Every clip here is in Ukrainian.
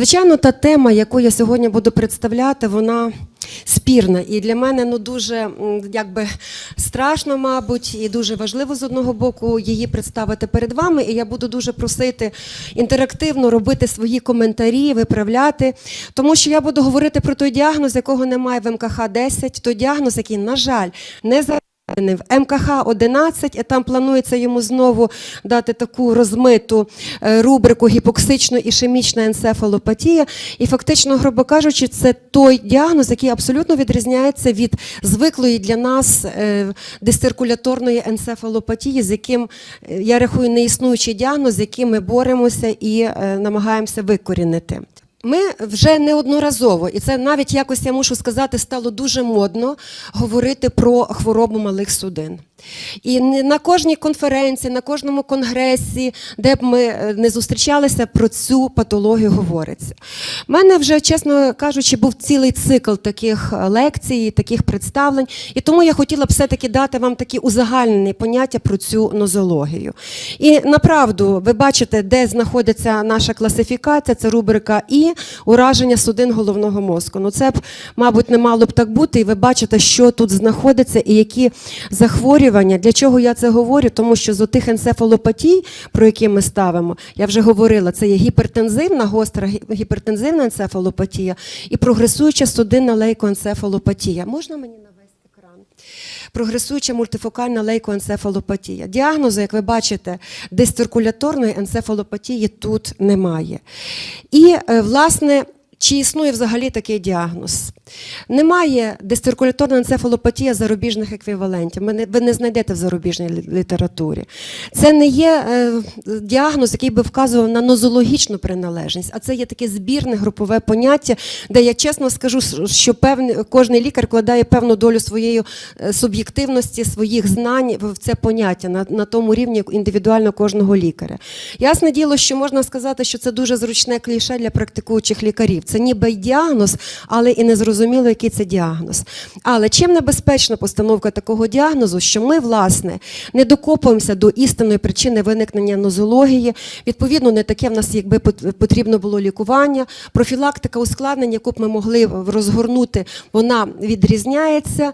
Звичайно, та тема, яку я сьогодні буду представляти, вона спірна. І для мене ну, дуже якби, страшно, мабуть, і дуже важливо з одного боку її представити перед вами. І я буду дуже просити інтерактивно робити свої коментарі, виправляти. Тому що я буду говорити про той діагноз, якого немає в МКХ 10, той діагноз, який, на жаль, не за в МКХ 11, і там планується йому знову дати таку розмиту е, рубрику гіпоксично-ішемічна енцефалопатія. І фактично, грубо кажучи, це той діагноз, який абсолютно відрізняється від звиклої для нас е, дисциркуляторної енцефалопатії, з яким е, я рахую неіснуючий діагноз, з яким ми боремося і намагаємося викорінити. Ми вже неодноразово, і це навіть якось я мушу сказати, стало дуже модно говорити про хворобу малих судин. І на кожній конференції, на кожному конгресі, де б ми е, не зустрічалися, про цю патологію говориться. У мене вже, чесно кажучи, був цілий цикл таких е, лекцій, таких представлень, і тому я хотіла б все-таки дати вам такі узагальнені поняття про цю нозологію. І направду, ви бачите, де знаходиться наша класифікація, це рубрика І ураження судин головного мозку. Ну це б, мабуть, не мало б так бути, і ви бачите, що тут знаходиться і які захворювання. Для чого я це говорю? Тому що з отих енцефалопатій, про які ми ставимо, я вже говорила, це є гіпертензивна, гостра гіпертензивна енцефалопатія і прогресуюча судинна лейкоенцефалопатія. Можна мені навести екран? Прогресуюча мультифокальна лейкоенцефалопатія. Діагнозу, як ви бачите, дисциркуляторної енцефалопатії тут немає. І, е, власне, чи існує взагалі такий діагноз? Немає дисциркуляторна енцефалопатія зарубіжних еквівалентів. Ви не знайдете в зарубіжній літературі. Це не є е, діагноз, який би вказував на нозологічну приналежність, а це є таке збірне групове поняття, де я чесно скажу, що певний, кожен лікар вкладає певну долю своєї е, суб'єктивності, своїх знань в це поняття на, на тому рівні індивідуально кожного лікаря. Ясне діло, що можна сказати, що це дуже зручне кліше для практикуючих лікарів. Це ніби й діагноз, але і не зрозуміло, який це діагноз. Але чим небезпечна постановка такого діагнозу, що ми, власне, не докопуємося до істинної причини виникнення нозології. Відповідно, не таке в нас, якби потрібно було лікування. Профілактика ускладнень, яку б ми могли розгорнути, вона відрізняється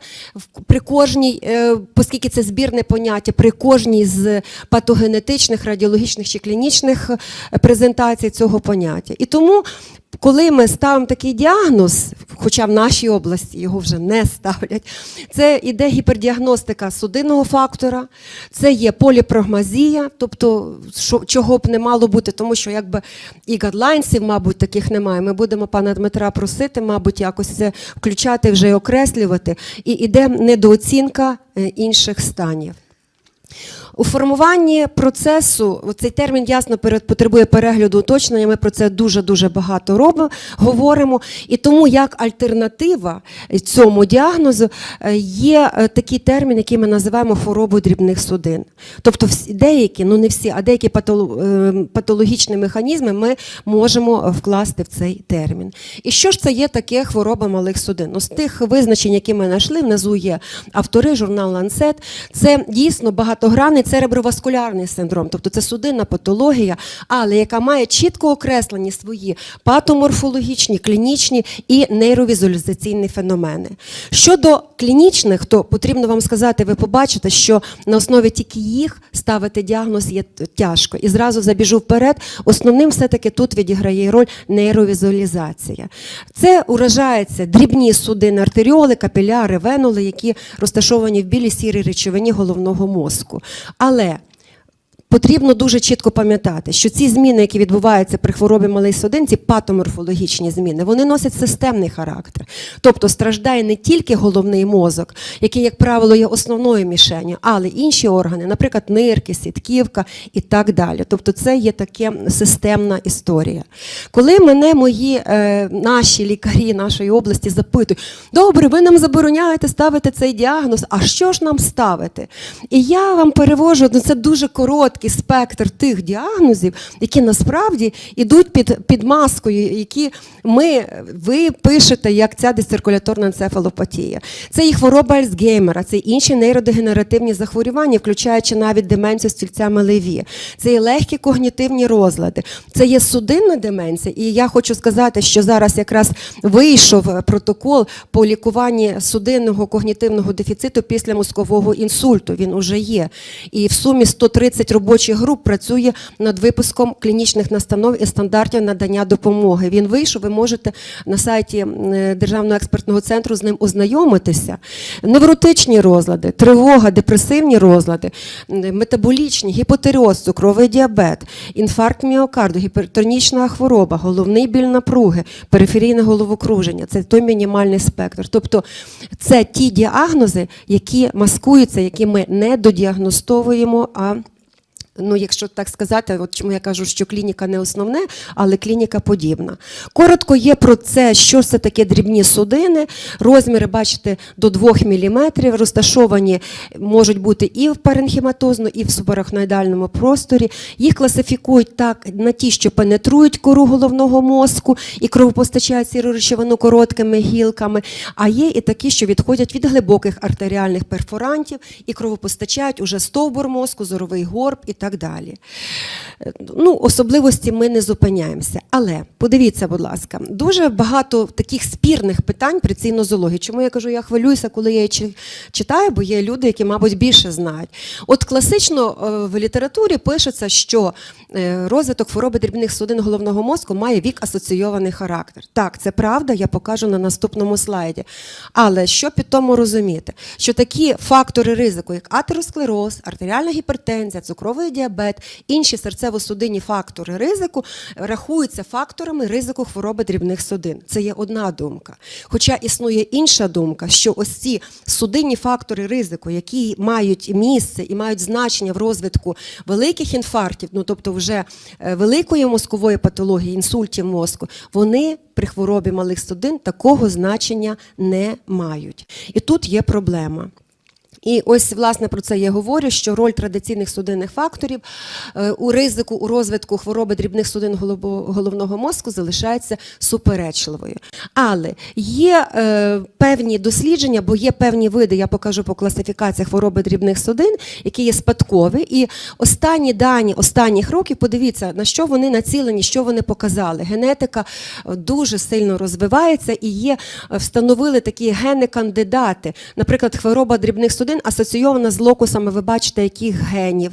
при кожній, е, оскільки це збірне поняття, при кожній з патогенетичних, радіологічних чи клінічних е, презентацій цього поняття. І тому коли ми ставимо такий діагноз, хоча в нашій області його вже не ставлять, це іде гіпердіагностика судинного фактора, це є поліпрагмазія, тобто що, чого б не мало бути, тому що якби і гадлайнсів, мабуть, таких немає. Ми будемо пана Дмитра просити, мабуть, якось це включати вже і окреслювати. І іде недооцінка е, інших станів. У формуванні процесу цей термін ясно потребує перегляду уточнення. Ми про це дуже дуже багато робимо, говоримо. І тому як альтернатива цьому діагнозу е, є е, такий термін, який ми називаємо хворобою дрібних судин. Тобто, деякі, ну не всі, а деякі е, патологічні механізми ми можемо вкласти в цей термін. І що ж це є таке хвороба малих судин? Ну, з тих визначень, які ми знайшли, внизу є автори, журнал Lancet. Це дійсно багатогранний цереброваскулярний синдром, тобто це судинна патологія, але яка має чітко окреслені свої патоморфологічні, клінічні і нейровізуалізаційні феномени. Щодо клінічних, то потрібно вам сказати, ви побачите, що на основі тільки їх ставити діагноз є тяжко. І зразу забіжу вперед. Основним все-таки тут відіграє роль нейровізуалізація. Це уражаються дрібні судини, артеріоли, капіляри, венули, які розташовані в білій сірій речовині головного мозку. Але Потрібно дуже чітко пам'ятати, що ці зміни, які відбуваються при хворобі малої судин, ці патоморфологічні зміни, вони носять системний характер. Тобто страждає не тільки головний мозок, який, як правило, є основною мішенью, але інші органи, наприклад, нирки, сітківка і так далі. Тобто, це є таке системна історія. Коли мене мої е, наші лікарі нашої області запитують, добре, ви нам забороняєте ставити цей діагноз, а що ж нам ставити? І я вам перевожу, ну це дуже короткий короткий спектр тих діагнозів, які насправді йдуть під, під маскою, які ми, ви пишете, як ця дисциркуляторна енцефалопатія. Це і хвороба Альцгеймера, це і інші нейродегенеративні захворювання, включаючи навіть деменцію стільця Мелеві. Це і легкі когнітивні розлади, це є судинна деменція. І я хочу сказати, що зараз якраз вийшов е, протокол по лікуванні судинного когнітивного дефіциту після мозкового інсульту. Він уже є. І в сумі 130 робочих груп працює над випуском клінічних настанов і стандартів надання допомоги. Він вийшов. Ви можете на сайті Державного експертного центру з ним ознайомитися. Невротичні розлади, тривога, депресивні розлади, метаболічні, гіпотереоз, цукровий діабет, інфаркт міокарду, гіпертонічна хвороба, головний біль напруги, периферійне головокруження. Це той мінімальний спектр. Тобто це ті діагнози, які маскуються, які ми не додіагностовуємо, а Ну, якщо так сказати, от чому я кажу, що клініка не основне, але клініка подібна. Коротко є про це, що це таке дрібні судини. Розміри, бачите, до 2 мм, розташовані можуть бути і в паренхематозно, і в субарахноїдальному просторі. Їх класифікують так на ті, що пенетрують кору головного мозку і кровопостачають сіру речовину короткими гілками. А є і такі, що відходять від глибоких артеріальних перфорантів і кровопостачають уже стовбур мозку, зоровий горб і так далі. Е, Ну, особливості ми не зупиняємося. Але подивіться, будь ласка, дуже багато таких спірних питань при цій нозології. Чому я кажу, я хвилююся, коли я її читаю, бо є люди, які, мабуть, більше знають. От класично е, в літературі пишеться, що е, розвиток хвороби дрібних судин головного мозку має вік асоційований характер. Так, це правда, я покажу на наступному слайді. Але що під тому розуміти? Що такі фактори ризику, як атеросклероз, артеріальна гіпертензія, цукровий діабет, інші серцево-судинні фактори ризику рахуються факторами ризику хвороби дрібних судин. Це є одна думка. Хоча існує інша думка, що ось ці судинні фактори ризику, які мають місце і мають значення в розвитку великих інфарктів, ну тобто вже е, великої мозкової патології, інсультів мозку, вони при хворобі малих судин такого значення не мають. І тут є проблема. І ось власне про це я говорю, що роль традиційних судинних факторів е, у ризику у розвитку хвороби дрібних судин головного мозку залишається суперечливою. Але є е, певні дослідження, бо є певні види, я покажу по класифікації хвороби дрібних судин, які є спадкові. І останні дані останніх років, подивіться, на що вони націлені, що вони показали. Генетика е, дуже сильно розвивається і є, е, встановили такі гени-кандидати. Наприклад, хвороба дрібних судин асоційована з локусами, ви бачите, яких генів.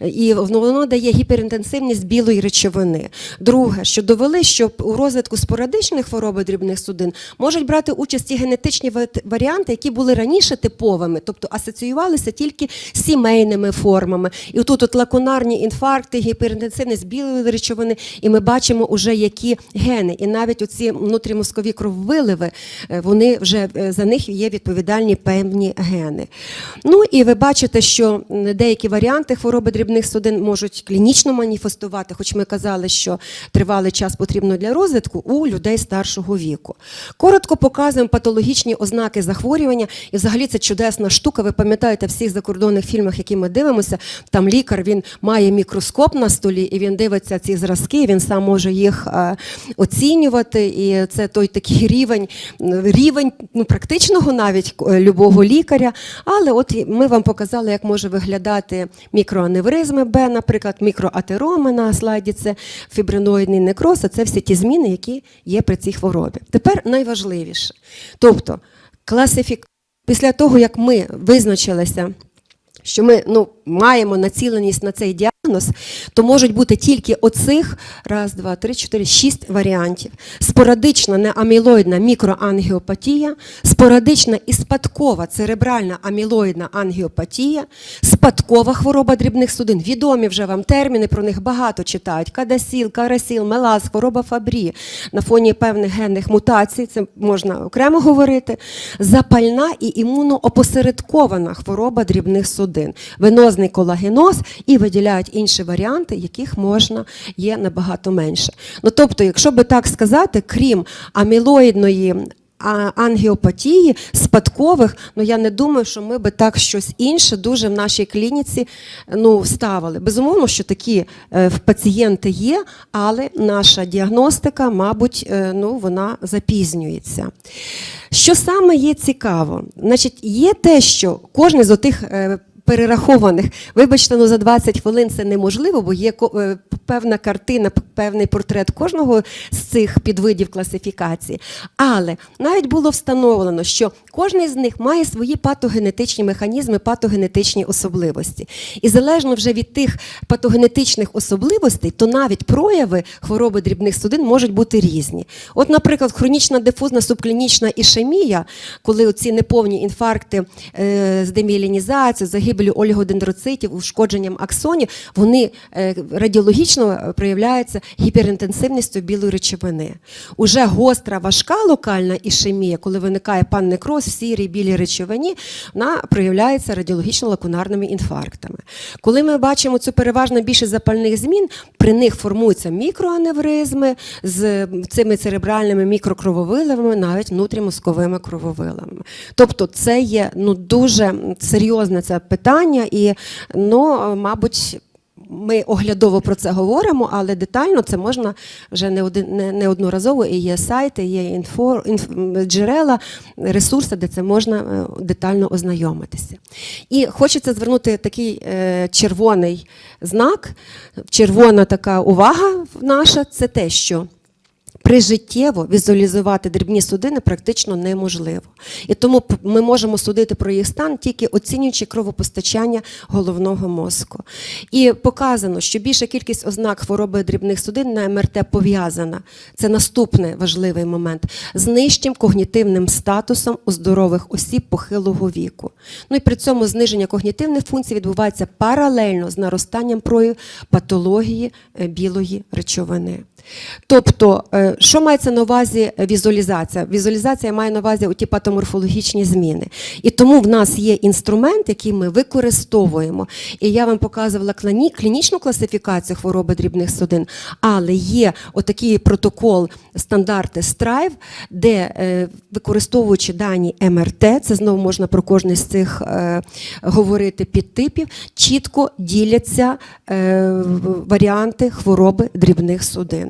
І воно дає гіперінтенсивність білої речовини. Друге, що довели, що у розвитку спорадичної хвороби дрібних судин можуть брати участь і генетичні ва- варіанти, які були раніше типовими, тобто асоціювалися тільки сімейними формами. І тут от лакунарні інфаркти, гіперінтенсивність білої речовини, і ми бачимо уже які гени. І навіть оці внутрімозкові крововиливи, е, вони вже е, за них є відповідальні певні гени. Ну і ви бачите, що деякі варіанти хвороби дрібних судин можуть клінічно маніфестувати, хоч ми казали, що тривалий час потрібно для розвитку у людей старшого віку. Коротко показуємо патологічні ознаки захворювання, і взагалі це чудесна штука. Ви пам'ятаєте в всіх закордонних фільмах, які ми дивимося, там лікар він має мікроскоп на столі, і він дивиться ці зразки, він сам може їх е, оцінювати. І це той такий рівень, рівень ну, практичного навіть е, любого лікаря. Але от ми вам показали, як може виглядати мікроаневризми Б, наприклад, мікроатероми на слайді, це фібриноїдний некроз, а це всі ті зміни, які є при цій хворобі. Тепер найважливіше. Тобто, класифік... після того, як ми визначилися, що ми ну, маємо націленість на цей діагноз, то можуть бути тільки оцих раз, два, три, чотири, шість варіантів. Спорадична неамілоїдна мікроангіопатія, спорадична і спадкова церебральна амілоїдна ангіопатія, спадкова хвороба дрібних судин. Відомі вже вам терміни, про них багато читають. Кадасіл, карасіл, мелаз, хвороба фабрі на фоні певних генних мутацій, це можна окремо говорити. Запальна і імуноопосередкована хвороба дрібних судин, венозний колагеноз і виділяють інші варіанти, яких можна є набагато менше. Ну тобто, якщо би так сказати, крім амілоїдної ангіопатії, спадкових, ну я не думаю, що ми би так щось інше дуже в нашій клініці ну, ставили. Безумовно, що такі е, пацієнти є, але наша діагностика, мабуть, е, ну, вона запізнюється. Що саме є цікаво? Значить, є те, що кожен з отих. е, Перерахованих, вибачте, ну за 20 хвилин це неможливо, бо є е, певна картина, певний портрет кожного з цих підвидів класифікації. Але навіть було встановлено, що кожен з них має свої патогенетичні механізми, патогенетичні особливості. І залежно вже від тих патогенетичних особливостей, то навіть прояви хвороби дрібних судин можуть бути різні. От, наприклад, хронічна дифузна субклінічна ішемія, коли оці неповні інфаркти е, з деміелінізацією, загибелю олігодендроцитів, ушкодженням аксонів, вони е, радіологічно е, проявляються гіперінтенсивністю білої речовини. Уже гостра важка локальна ішемія, коли виникає паннекроз в сірій білій речовині, вона проявляється радіологічно-лакунарними інфарктами. Коли ми бачимо цю переважно більшість запальних змін, при них формуються мікроаневризми з цими церебральними мікрокрововиливами, навіть внутрімозковими крововиливами. Тобто, це є ну дуже серйозне це питання, і ну, мабуть. Ми оглядово про це говоримо, але детально це можна вже не один не, неодноразово. І є сайти, є інфо, інф, джерела, ресурси, де це можна е, детально ознайомитися. І хочеться звернути такий е, червоний знак, червона така увага наша це те, що прижиттєво візуалізувати дрібні судини практично неможливо. І тому ми можемо судити про їх стан тільки оцінюючи кровопостачання головного мозку. І показано, що більша кількість ознак хвороби дрібних судин на МРТ пов'язана. Це наступний важливий момент з нижчим когнітивним статусом у здорових осіб похилого віку. Ну і при цьому зниження когнітивних функцій відбувається паралельно з наростанням проявів патології е, білої речовини. Тобто, е, що мається на увазі візуалізація? Візуалізація має на увазі ті патоморфологічні зміни. І тому в нас є інструмент, який ми використовуємо. І я вам показувала клінічну класифікацію хвороби дрібних судин, але є отакий протокол стандарти Strive, де е, використовуючи дані МРТ, це знову можна про кожний з цих е, говорити підтипів, чітко діляться е, варіанти хвороби дрібних судин.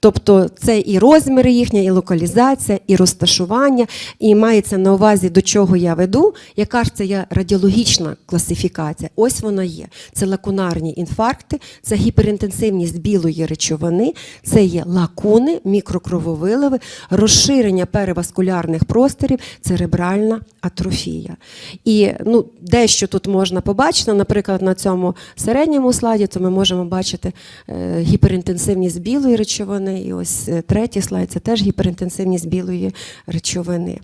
Тобто це і розміри їхня, і локалізація, і розташування, і мається на увазі, до чого я веду, яка ж це є радіологічна класифікація. Ось вона є. Це лакунарні інфаркти, це гіперінтенсивність білої речовини, це є лакуни, мікрокрововиливи, розширення переваскулярних просторів, церебральна атрофія. І ну, дещо тут можна побачити, наприклад, на цьому середньому слайді, то ми можемо бачити е, гіперінтенсивність білої речовини. І ось е, третій слайд це теж гіперінтенсивність білої речовини.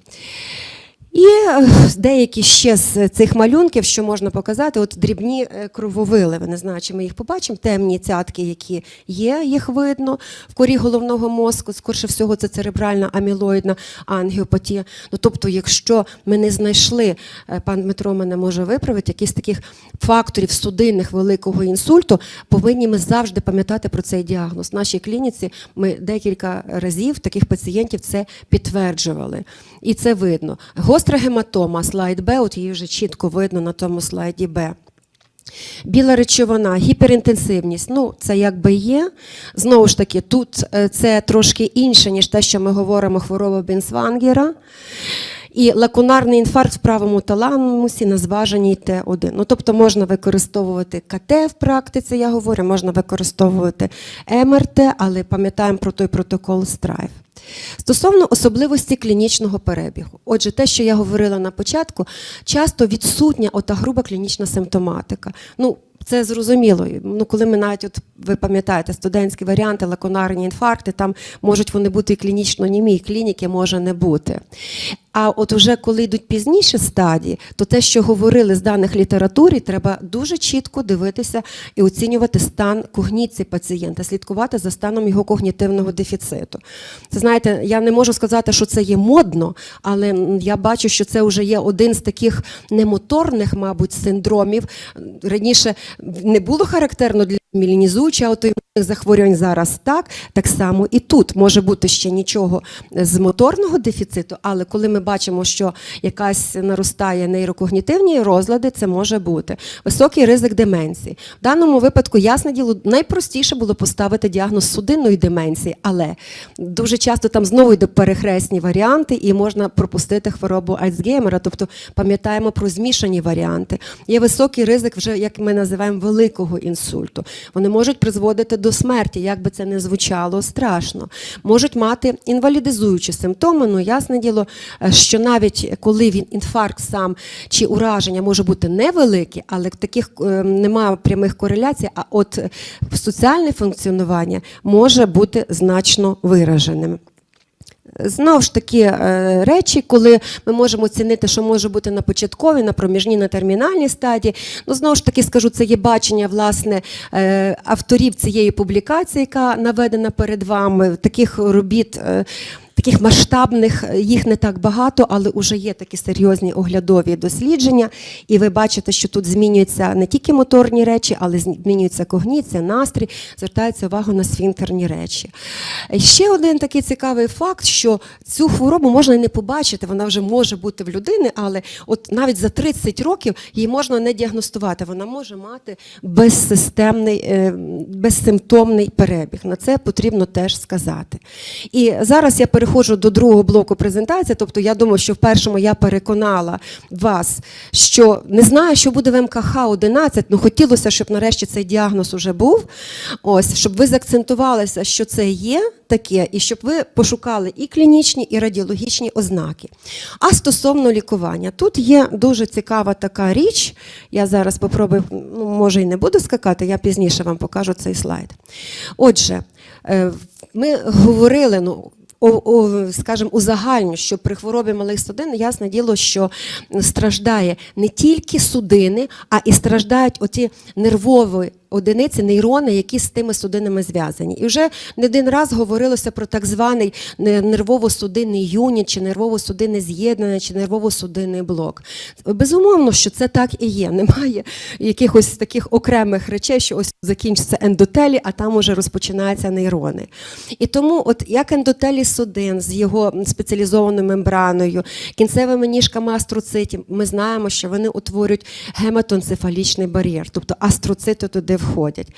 І е, деякі ще з цих малюнків, що можна показати, от дрібні е, крововиливи. Не знаю, чи ми їх побачимо. Темні цятки, які є, їх видно в корі головного мозку. Скорше всього, це церебральна амілоїдна ангіопатія. Ну тобто, якщо ми не знайшли, е, пан Дмитро мене може виправити, якісь таких факторів судинних великого інсульту, повинні ми завжди пам'ятати про цей діагноз. В нашій клініці ми декілька разів таких пацієнтів це підтверджували. І це видно. Гостра гематома, слайд Б, от її вже чітко видно на тому слайді Б. Біла речовина, гіперінтенсивність. Ну, це якби є. Знову ж таки, тут е, це трошки інше, ніж те, що ми говоримо хвороба Бінсвангера. І лакунарний інфаркт в правому таламусі на зваженій Т1. Ну, тобто можна використовувати КТ в практиці, я говорю, можна використовувати МРТ, але пам'ятаємо про той протокол Strive. Стосовно особливості клінічного перебігу, отже, те, що я говорила на початку, часто відсутня ота груба клінічна симптоматика. Ну, це зрозуміло. Ну, коли ми навіть, от ви пам'ятаєте, студентські варіанти, лакунарні інфаркти, там можуть вони бути і клінічно німі, і клініки може не бути. А от уже коли йдуть пізніші стадії, то те, що говорили з даних літературі, треба дуже чітко дивитися і оцінювати стан когніції пацієнта, слідкувати за станом його когнітивного дефіциту. Це знаєте, я не можу сказати, що це є модно, але я бачу, що це вже є один з таких немоторних, мабуть, синдромів. Раніше не було характерно для Мілінізуючи аутоімунних захворювань зараз так, так само і тут може бути ще нічого з моторного дефіциту, але коли ми бачимо, що якась наростає нейрокогнітивні розлади, це може бути високий ризик деменції. В даному випадку, ясне діло, найпростіше було поставити діагноз судинної деменції, але дуже часто там знову йде перехресні варіанти, і можна пропустити хворобу Альцгеймера, тобто пам'ятаємо про змішані варіанти. Є високий ризик, вже як ми називаємо великого інсульту. Вони можуть призводити до смерті, як би це не звучало страшно. Можуть мати інвалідизуючі симптоми. Ну, ясне діло, е, що навіть коли він інфаркт сам чи ураження може бути невелике, але таких е, немає прямих кореляцій, а от е, соціальне функціонування може бути значно вираженим. Знову ж таки е, речі, коли ми можемо оцінити, що може бути на початковій, на проміжній, на термінальній стадії. Ну, знову ж таки скажу, це є бачення власне е, авторів цієї публікації, яка наведена перед вами. Таких робіт. Таких масштабних е, їх не так багато, але вже є такі серйозні оглядові дослідження. І ви бачите, що тут змінюються не тільки моторні речі, але змінюється когніція, настрій, звертається увага на сфінктерні речі. Е, Ще один такий цікавий факт, що цю хворобу можна і не побачити, вона вже може бути в людини, але от навіть за 30 років її можна не діагностувати. Вона може мати безсистемний, е, безсимптомний перебіг. На це потрібно теж сказати. І зараз я переходжу до другого блоку презентації. Тобто, я думаю, що в першому я переконала вас, що не знаю, що буде в МКХ 11, ну хотілося, щоб нарешті цей діагноз уже був. Ось, щоб ви заакцентувалися, що це є таке, і щоб ви пошукали і клінічні, і радіологічні ознаки. А стосовно лікування, тут є дуже цікава така річ. Я зараз попробую, ну, може і не буду скакати, я пізніше вам покажу цей слайд. Отже, е, ми говорили, ну. Скажімо, узагальню, що при хворобі малих судин ясне діло, що страждає не тільки судини, а і страждають оті нервові одиниці, нейрони, які з тими судинами зв'язані. І вже не один раз говорилося про так званий нервово-судинний юніт, чи нервово-судинне з'єднання, чи нервово-судинний блок. Безумовно, що це так і є. Немає якихось таких окремих речей, що ось закінчиться ендотелі, а там уже розпочинаються нейрони. І тому, от як ендотелій судин з його спеціалізованою мембраною, кінцевими ніжками астроцитів, ми знаємо, що вони утворюють гематоенцефалічний бар'єр, тобто астроцити туди входять.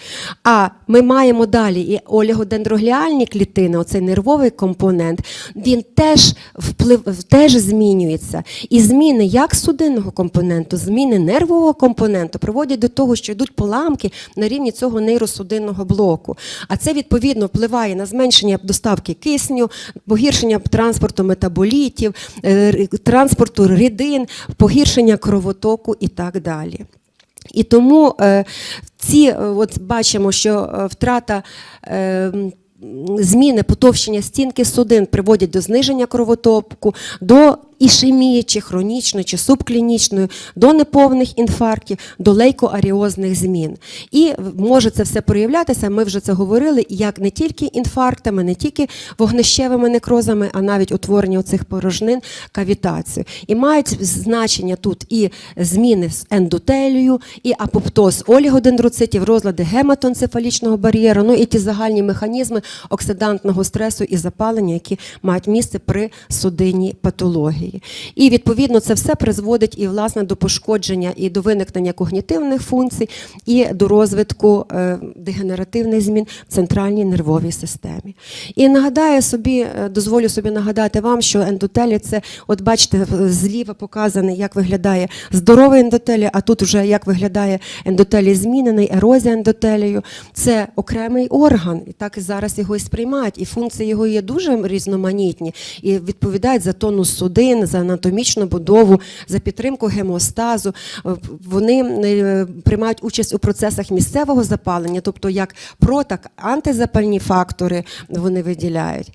А ми маємо далі і олігодендрогліальні клітини, оцей нервовий компонент, він теж вплив теж змінюється. І зміни як судинного компоненту, зміни нервового компоненту приводять до того, що йдуть поламки на рівні цього нейросудинного блоку. А це відповідно впливає на зменшення доставки кисню, погіршення транспорту метаболітів, е, транспорту рідин, погіршення кровотоку і так далі. І тому е, ці, е, от бачимо, що е, втрата. Е, Зміни потовщення стінки судин приводять до зниження кровотоку, до ішемії, чи хронічної, чи субклінічної, до неповних інфарктів, до лейкоаріозних змін. І може це все проявлятися. Ми вже це говорили, як не тільки інфарктами, не тільки вогнищевими некрозами, а навіть утворення оцих порожнин, кавітацію. І мають значення тут і зміни з ендотелію, і апоптоз олігодендроцитів, розлади гематоенцефалічного бар'єру, ну і ті загальні механізми оксидантного стресу і запалення, які мають місце при судинній патології. І відповідно це все призводить і власне до пошкодження і до виникнення когнітивних функцій, і до розвитку е, дегенеративних змін в центральній нервовій системі. І нагадаю собі, е, дозволю собі нагадати вам, що ендотелі це, от бачите, зліва показаний, як виглядає здоровий ендотелій, а тут вже як виглядає ендотелій змінений, ерозія ендотелію. Це окремий орган, і так і зараз його і сприймають. І функції його є дуже різноманітні і відповідають за тонус судин, за анатомічну будову, за підтримку гемостазу. Е, Вони е, приймають участь у процесах місцевого запалення, тобто як про, так антизапальні фактори вони виділяють.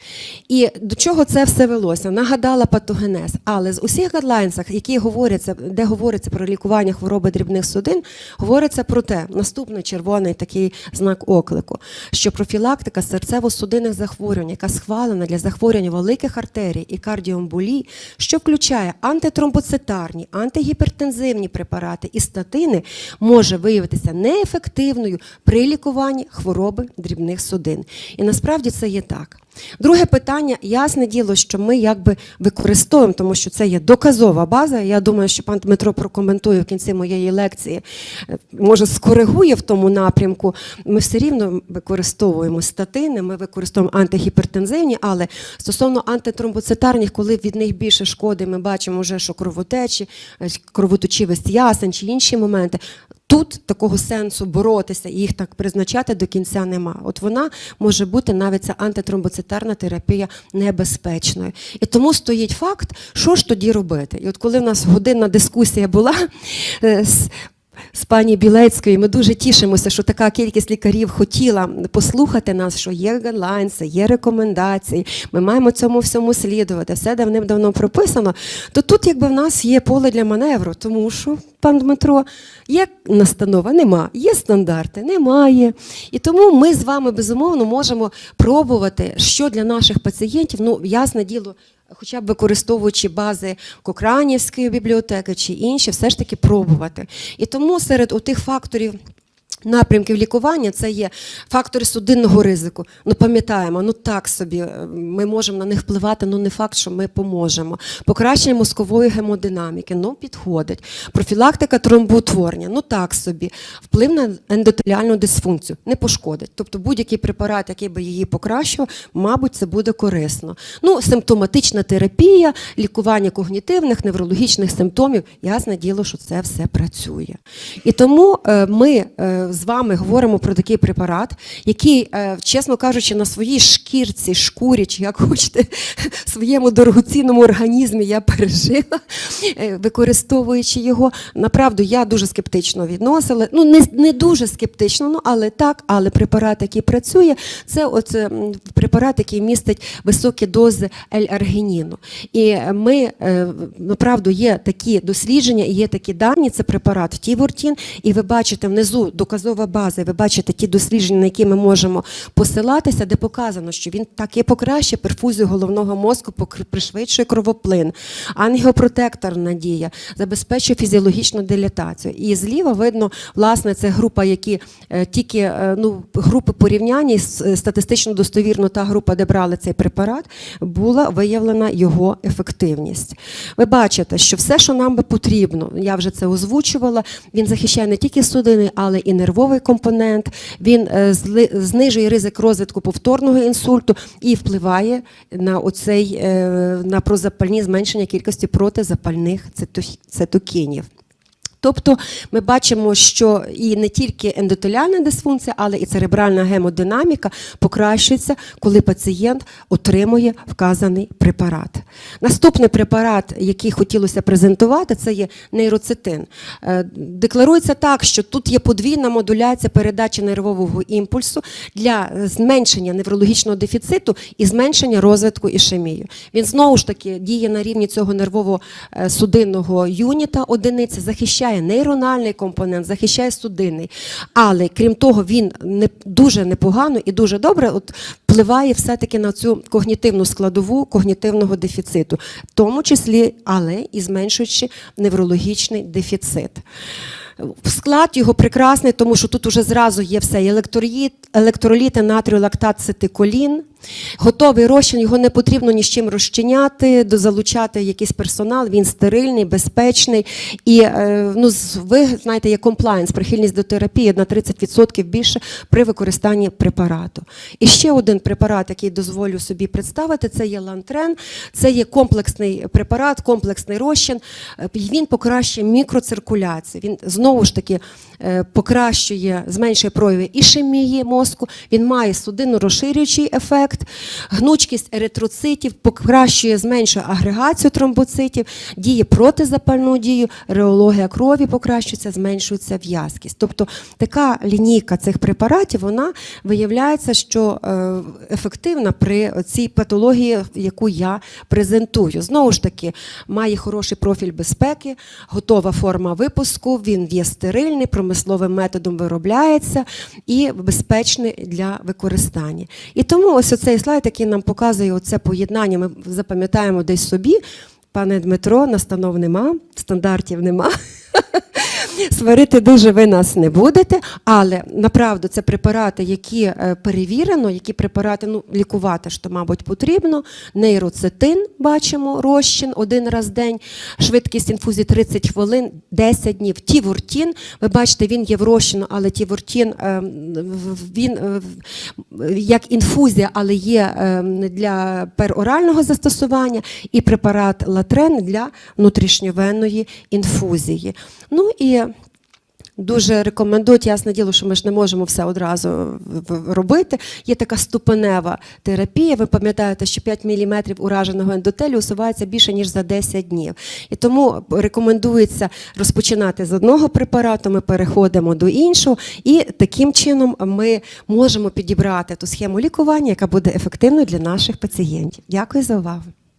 І до чого це все велося? Нагадала патогенез, але з усіх гадлайнсах, які говоряться, де говориться про лікування хвороби дрібних судин, говориться про те, наступний червоний такий знак оклику, що профілактика серцево-судинних захворювань, яка схвалена для захворювань великих артерій і кардіомболій, що включає антитромбоцитарні, антигіпертензивні препарати і статини, може виявитися неефективною при лікуванні хвороби дрібних судин. І насправді це є так. Друге питання, ясне діло, що ми якби використовуємо, тому що це є доказова база. Я думаю, що пан Дмитро прокоментує в кінці моєї лекції, е, може скоригує в тому напрямку. Ми все рівно використовуємо статини, ми використовуємо антигіпертензивні, але стосовно антитромбоцитарних, коли від них більше шкоди, ми бачимо вже, що кровотечі, е, кровоточивість ясен чи інші моменти. Тут такого сенсу боротися і їх так призначати до кінця нема. От вона може бути навіть ця антитромбоцитарна терапія небезпечною. І тому стоїть факт, що ж тоді робити. І от коли в нас годинна дискусія була е, з з пані Білецькою. Ми дуже тішимося, що така кількість лікарів хотіла послухати нас, що є гайдлайнси, є рекомендації. Ми маємо цьому всьому слідувати. Все давним-давно прописано. То тут, якби в нас є поле для маневру, тому що, пан Дмитро, є настанова, нема, є стандарти, немає. І тому ми з вами безумовно можемо пробувати, що для наших пацієнтів, ну ясне діло. Хоча б використовуючи бази Кокранівської бібліотеки чи інші, все ж таки пробувати. І тому серед отих факторів. Напрямків лікування це є фактори судинного ризику. Ну пам'ятаємо, ну так собі е, ми можемо на них впливати, ну не факт, що ми поможемо. Покращення мозкової гемодинаміки, ну підходить. Профілактика тромбоутворення, ну так собі. Вплив на ендотеліальну дисфункцію не пошкодить. Тобто будь-який препарат, який би її покращував, мабуть, це буде корисно. Ну, симптоматична терапія, лікування когнітивних, неврологічних симптомів, ясне діло, що це все працює. І тому е, ми. Е, з вами говоримо про такий препарат, який, е, чесно кажучи, на своїй шкірці, шкурі, чи як хочете, своєму дорогоцінному організмі я пережила, е, використовуючи його. Направду, я дуже скептично відносила. Ну, не, не дуже скептично, ну але так, але препарат, який працює, це от, препарат, який містить високі дози L-аргініну. І ми, е, направду, є такі дослідження і є такі дані, це препарат Тівортін, і ви бачите внизу доказова база, ви бачите ті дослідження, на які ми можемо посилатися, де показано, що він таки покращує перфузію головного мозку, пришвидшує кровоплин, ангіопротекторна дія, забезпечує фізіологічну дилатацію. І зліва видно, власне, це група, які е, тільки е, ну, групи порівняння е, статистично достовірно та група, де брали цей препарат, була виявлена його ефективність. Ви бачите, що все, що нам би потрібно, я вже це озвучувала, він захищає не тільки судини, але і нервовий компонент. Він е, знижує ризик розвитку повторного інсульту і впливає на оцей е, на прозапальні зменшення кількості протизапальних цитокінів. Тобто ми бачимо, що і не тільки ендотеліальна дисфункція, але і церебральна гемодинаміка покращується, коли пацієнт отримує вказаний препарат. Наступний препарат, який хотілося презентувати, це є нейроцитин. Е, Декларується так, що тут є подвійна модуляція передачі нервового імпульсу для зменшення неврологічного дефіциту і зменшення розвитку ішемії. Він знову ж таки діє на рівні цього нервово-судинного юніта одиниці, захищає нейрональний компонент, захищає судинний. Але крім того, він не дуже непогано і дуже добре от, впливає все-таки на цю когнітивну складову когнітивного дефіциту, в тому числі, але і зменшуючи неврологічний дефіцит. Склад його прекрасний, тому що тут уже зразу є все: електроліт, електроліти, натрію, лактат, цитиколін. Готовий розчин, його не потрібно ні з чим розчиняти, дозалучати якийсь персонал, він стерильний, безпечний. І е, ну, ви знаєте, є комплаєнс, прихильність до терапії на 30% більше при використанні препарату. І ще один препарат, який дозволю собі представити, це є лантрен. Це є комплексний препарат, комплексний розчин. Е, Він покращує мікроциркуляцію. Він знову ж таки е, покращує, зменшує прояви ішемії мозку. Він має судинно розширюючий ефект, гнучкість еритроцитів, покращує, зменшує агрегацію тромбоцитів, діє протизапальну дію, реологія крові покращується, зменшується в'язкість. Тобто така лінійка цих препаратів, вона виявляється, що е, ефективна при цій патології, яку я презентую. Знову ж таки, має хороший профіль безпеки, готова форма випуску, він є стерильний, промисловим методом виробляється і безпечний для використання. І тому ось оцей слайд, який нам показує це поєднання, ми запам'ятаємо десь собі. Пане Дмитро, настанов нема, стандартів нема. Сварити дуже ви нас не будете, але направду це препарати, які е, перевірено, які препарати ну, лікувати, що, мабуть, потрібно. Нейроцетин бачимо, розчин один раз в день, швидкість інфузії 30 хвилин, 10 днів. Тівуртін, ви бачите, він є в розчину, але тівуртін е, він е, як інфузія, але є для перорального застосування, і препарат латрен для внутрішньовенної інфузії. Ну і Дуже рекомендують, ясне діло, що ми ж не можемо все одразу робити. Є така ступенева терапія. Ви пам'ятаєте, що 5 мм ураженого ендотелю усувається більше ніж за 10 днів. І тому рекомендується розпочинати з одного препарату, ми переходимо до іншого, і таким чином ми можемо підібрати ту схему лікування, яка буде ефективною для наших пацієнтів. Дякую за увагу.